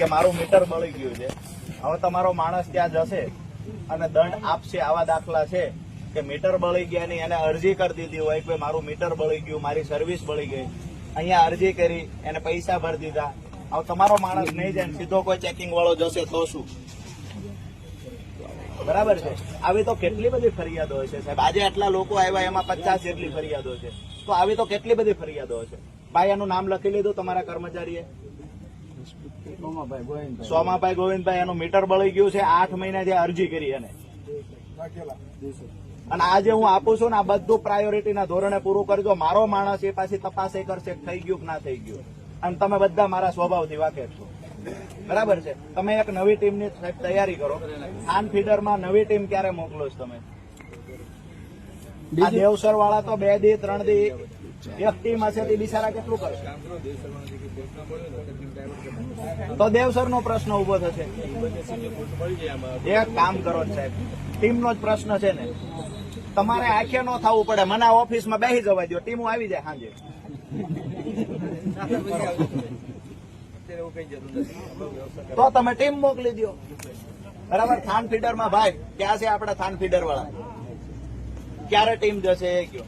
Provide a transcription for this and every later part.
કે મારું મીટર બળી ગયું છે. હવે તમારો માણસ ત્યાં જશે અને દંડ આપશે, આવા દાખલા છે કે મીટર બળી ગયા ની એને અરજી કરી દીધી હોય કે મારું મીટર બળી ગયું, મારી સર્વિસ બળી ગઈ. અહીંયા અરજી કરી, એને પૈસા ભરી દીધા. હવે તમારો માણસ નહીં જાય સીધો કોઈ ચેકિંગ વાળો જશે તો શું? બરાબર છે? આવી તો કેટલી બધી ફરિયાદો છે સાહેબ. આજે આટલા લોકો આવ્યા, એમાં પચાસ જેટલી ફરિયાદો છે. તો આવી તો કેટલી બધી ફરિયાદો છે? ભાઈ, એનું નામ લખી લીધું તમારા કર્મચારીએ? સોમાભાઈ ગોવિંદભાઈ. એનું મીટર બળી ગયું છે આઠ મહિના જે અરજી કરી એને. અને આજે હું આપું છું ને આ બધું પ્રાયોરિટીના ધોરણે પૂરું કરજો. મારો માણસ એ પાછી તપાસ એ કરશે થઈ ગયું કે ના થઈ ગયું. અને તમે બધા મારા સ્વભાવથી વાકેફ છો. બરાબર છે? તમે એક નવી ટીમની તૈયારી કરો. ખાન ફીડરમાં નવી ટીમ ક્યારે મોકલો છો તમે? આ દેવસર વાળા તો બે દી ત્રણ દી એક ટીમ હશે તે બિચારા કેટલું કરે? તો દેવસર નો પ્રશ્ન ઊભો થશે. એક કામ કરો સાહેબ ટીમ નો જ પ્રશ્ન છે ને. તમારે આખે ન થવું પડે, મને ઓફિસમાં બેસી જવા દો ટીમો આવી જાય સાંજે. તો તમે ટીમ મોકલી દો બરાબર, થાન ફીડરમાં ભાઈ, ક્યાં છે આપડા થાન ફીડર વાળા ક્યારે ટીમ જશે એ કયો?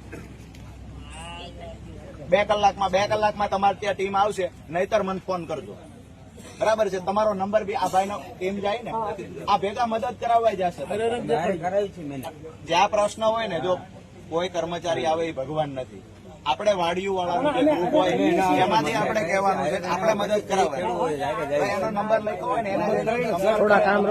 બે કલાકમાં બે કલાકમાં તમારે ત્યાં ટીમ આવશે નહીતર મને ફોન કરજો બરાબર છે તમારો નંબર બી આ ભાઈનો ટીમ જાય ને આ ભેગા મદદ કરાવવા જશે જ્યાં પ્રશ્ન હોય ને જો કોઈ કર્મચારી આવે એ ભગવાન નથી આપણે વાડિયું વાળાનું જે ગ્રુપ હોય એમાંથી આપણે કહેવાનું છે આપણે મદદ કરાવવાની એનો નંબર લખ્યો હોય ને એના થોડા કામ